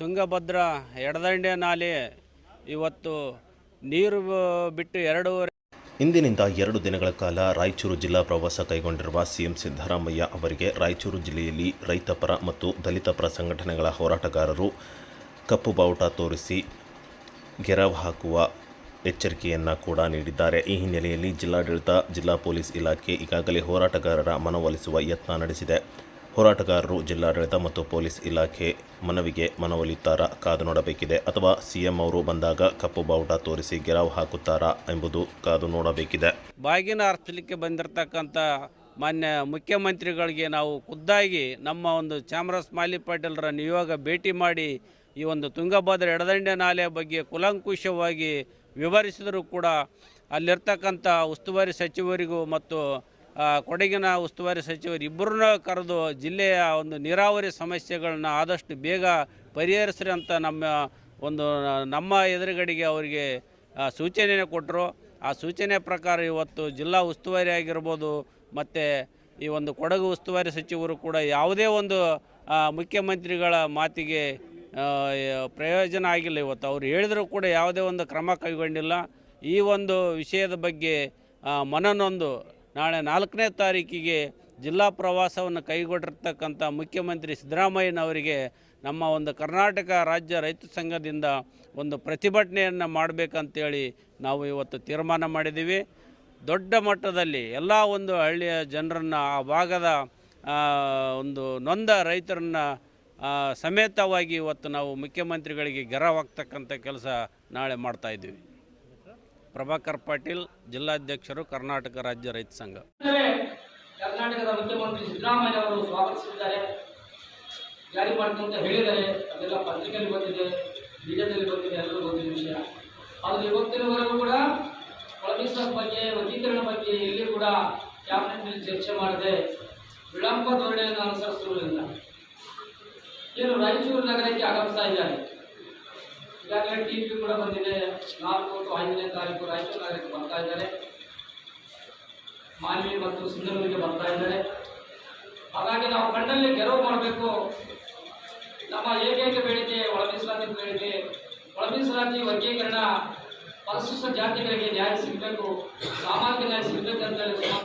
ತುಂಗಭದ್ರಾ ಎಡದಂಡೆ ನಾಲೆ ಇವತ್ತು ನೀರು ಬಿಟ್ಟು ಎರಡೂವರೆ ಇಂದಿನಿಂದ ಎರಡು ದಿನಗಳ ಕಾಲ ರಾಯಚೂರು ಜಿಲ್ಲಾ ಪ್ರವಾಸ ಕೈಗೊಂಡಿರುವ ಸಿಎಂ ಸಿದ್ದರಾಮಯ್ಯ ಅವರಿಗೆ ರಾಯಚೂರು ಜಿಲ್ಲೆಯಲ್ಲಿ ರೈತಪರ ಮತ್ತು ದಲಿತಪರ ಸಂಘಟನೆಗಳ ಹೋರಾಟಗಾರರು ಕಪ್ಪು ಬಾವುಟ ತೋರಿಸಿ ಗೆರವು ಹಾಕುವ ಎಚ್ಚರಿಕೆಯನ್ನು ಕೂಡ ನೀಡಿದ್ದಾರೆ. ಈ ಹಿನ್ನೆಲೆಯಲ್ಲಿ ಜಿಲ್ಲಾಡಳಿತ, ಜಿಲ್ಲಾ ಪೊಲೀಸ್ ಇಲಾಖೆ ಈಗಾಗಲೇ ಹೋರಾಟಗಾರರ ಮನವೊಲಿಸುವ ಯತ್ನ ನಡೆಸಿದೆ. ಹೋರಾಟಗಾರರು, ಜಿಲ್ಲಾಡಳಿತ ಮತ್ತು ಪೊಲೀಸ್ ಇಲಾಖೆ ಮನವಿಗೆ ಮನವೊಲಿಯುತ್ತಾರಾ? ಕಾದು ನೋಡಬೇಕಿದೆ. ಅಥವಾ ಸಿಎಂ ಅವರು ಬಂದಾಗ ಕಪ್ಪು ಬಾವುಟ ತೋರಿಸಿ ಗೆರಾವ್ ಹಾಕುತ್ತಾರಾ ಎಂಬುದು ಕಾದು ನೋಡಬೇಕಿದೆ. ಬಾಗಿನ ಅರ್ಥಲಿಕ್ಕೆ ಬಂದಿರತಕ್ಕಂಥ ಮಾನ್ಯ ಮುಖ್ಯಮಂತ್ರಿಗಳಿಗೆ ನಾವು ಖುದ್ದಾಗಿ ನಮ್ಮ ಒಂದು ಚಾಮರಾಜ್ ಮಾಲಿ ಪಾಟೀಲರ ನಿಯೋಗ ಭೇಟಿ ಮಾಡಿ ಈ ಒಂದು ತುಂಗಭದ್ರ ಎಡದಂಡೆ ನಾಲೆಯ ಬಗ್ಗೆ ಕುಲಂಕುಷವಾಗಿ ವಿವರಿಸಿದರೂ ಕೂಡ ಅಲ್ಲಿರ್ತಕ್ಕಂಥ ಉಸ್ತುವಾರಿ ಸಚಿವರಿಗೂ ಮತ್ತು ಕೊಡಗಿನ ಉಸ್ತುವಾರಿ ಸಚಿವರು ಇಬ್ಬರನ್ನ ಕರೆದು ಜಿಲ್ಲೆಯ ಒಂದು ನೀರಾವರಿ ಸಮಸ್ಯೆಗಳನ್ನ ಆದಷ್ಟು ಬೇಗ ಪರಿಹರಿಸ್ರಿ ಅಂತ ನಮ್ಮ ಒಂದು ನಮ್ಮ ಎದುರುಗಡೆಗೆ ಅವರಿಗೆ ಸೂಚನೆಯನ್ನು ಕೊಟ್ಟರು ಆ ಸೂಚನೆ ಪ್ರಕಾರ ಇವತ್ತು ಜಿಲ್ಲಾ ಉಸ್ತುವಾರಿ ಆಗಿರ್ಬೋದು, ಮತ್ತು ಈ ಒಂದು ಕೊಡಗು ಉಸ್ತುವಾರಿ ಸಚಿವರು ಕೂಡ ಯಾವುದೇ ಒಂದು ಮುಖ್ಯಮಂತ್ರಿಗಳ ಮಾತಿಗೆ ಪ್ರಯೋಜನ ಆಗಿಲ್ಲ ಇವತ್ತು. ಅವ್ರು ಹೇಳಿದರೂ ಕೂಡ ಯಾವುದೇ ಒಂದು ಕ್ರಮ ಕೈಗೊಂಡಿಲ್ಲ. ಈ ಒಂದು ವಿಷಯದ ಬಗ್ಗೆ ಮನನೊಂದು ನಾಳೆ ನಾಲ್ಕನೇ ತಾರೀಕಿಗೆ ಜಿಲ್ಲಾ ಪ್ರವಾಸವನ್ನು ಕೈಗೊಂಡಿರ್ತಕ್ಕಂಥ ಮುಖ್ಯಮಂತ್ರಿ ಸಿದ್ದರಾಮಯ್ಯನವರಿಗೆ ನಮ್ಮ ಒಂದು ಕರ್ನಾಟಕ ರಾಜ್ಯ ರೈತ ಸಂಘದಿಂದ ಒಂದು ಪ್ರತಿಭಟನೆಯನ್ನು ಮಾಡಬೇಕಂತೇಳಿ ನಾವು ಇವತ್ತು ತೀರ್ಮಾನ ಮಾಡಿದ್ದೀವಿ. ದೊಡ್ಡ ಮಟ್ಟದಲ್ಲಿ ಎಲ್ಲ ಒಂದು ಹಳ್ಳಿಯ ಜನರನ್ನು, ಆ ಭಾಗದ ಒಂದು ನೊಂದ ರೈತರನ್ನು ಸಮೇತವಾಗಿ ಇವತ್ತು ನಾವು ಮುಖ್ಯಮಂತ್ರಿಗಳಿಗೆ ಗೆರವಾಗ್ತಕ್ಕಂಥ ಕೆಲಸ ನಾಳೆ ಮಾಡ್ತಾ ಇದ್ದೀವಿ. ಪ್ರಭಾಕರ್ ಪಾಟೀಲ್ ಜಿಲ್ಲಾಧ್ಯಕ್ಷರು ಕರ್ನಾಟಕ ರಾಜ್ಯ ರೈತ ಸಂಘ. ಕರ್ನಾಟಕದ ಮುಖ್ಯಮಂತ್ರಿ ಸಿದ್ದರಾಮಯ್ಯ ಅವರು ಸ್ವಾಗತಿಸಿದ್ದಾರೆ. ಜಾರಿ ಅಂತ ಹೇಳಿದ್ದಾರೆ ಅದೆಲ್ಲ ಪತ್ರಿಕೆಯಲ್ಲಿ ಬಂದಿದೆ ಮೀಡಿಯಾದಲ್ಲಿ ಬಂದಿದೆ, ಎಲ್ಲರೂ ಗೊತ್ತಿದ್ದ ವಿಷಯ. ಆದರೆ ಇವತ್ತಿನವರೆಗೂ ಕೂಡ ಒಳಮೀಸಲ ಬಗ್ಗೆ, ವರ್ಗೀಕರಣ ಬಗ್ಗೆ ಎಲ್ಲಿ ಕೂಡ ಕ್ಯಾಬಿನೆಟ್ನಲ್ಲಿ ಚರ್ಚೆ ಮಾಡದೆ ವಿಳಂಬ ಧೋರಣೆಯನ್ನು ಅನುಸರಿಸುವುದಿಲ್ಲ ಏನು ರಾಯಚೂರು ನಗರಕ್ಕೆ ಆಗಮಿಸ್ತಾ ಇದ್ದಾರೆ. ಈಗಾಗಲೇ ಟಿ ಪಿ ಕೂಡ ಬಂದಿದೆ. ನಾಲ್ಕು ಮತ್ತು ಐದನೇ ತಾರೀಕು ರಾಯಚೂರು ನಗರಕ್ಕೆ ಬರ್ತಾ ಇದ್ದಾರೆ. ಮಾನ್ವಿ ಮತ್ತು ಸಿಂಧನೂರಿಗೆ ಬರ್ತಾ ಇದ್ದಾರೆ. ಹಾಗಾಗಿ ನಾವು ಕಣ್ಣಲ್ಲಿ ಗೆಲುವು ಮಾಡಬೇಕು. ನಮ್ಮ ಏಕೈಕ ಬೇಡಿಕೆ ಒಳ ಮೀಸಲಾತಿ ಬೇಡಿಕೆ. ಒಳ ಮೀಸಲಾತಿ ವರ್ಗೀಕರಣ, ಪರಿಶಿಷ್ಟ ಜಾತಿಗಳಿಗೆ ನ್ಯಾಯ ಸಿಗಬೇಕು, ಸಾಮಾಜಿಕ ನ್ಯಾಯ ಸಿಗಬೇಕಂತ ಹೇಳಿ ಸುಮಾರು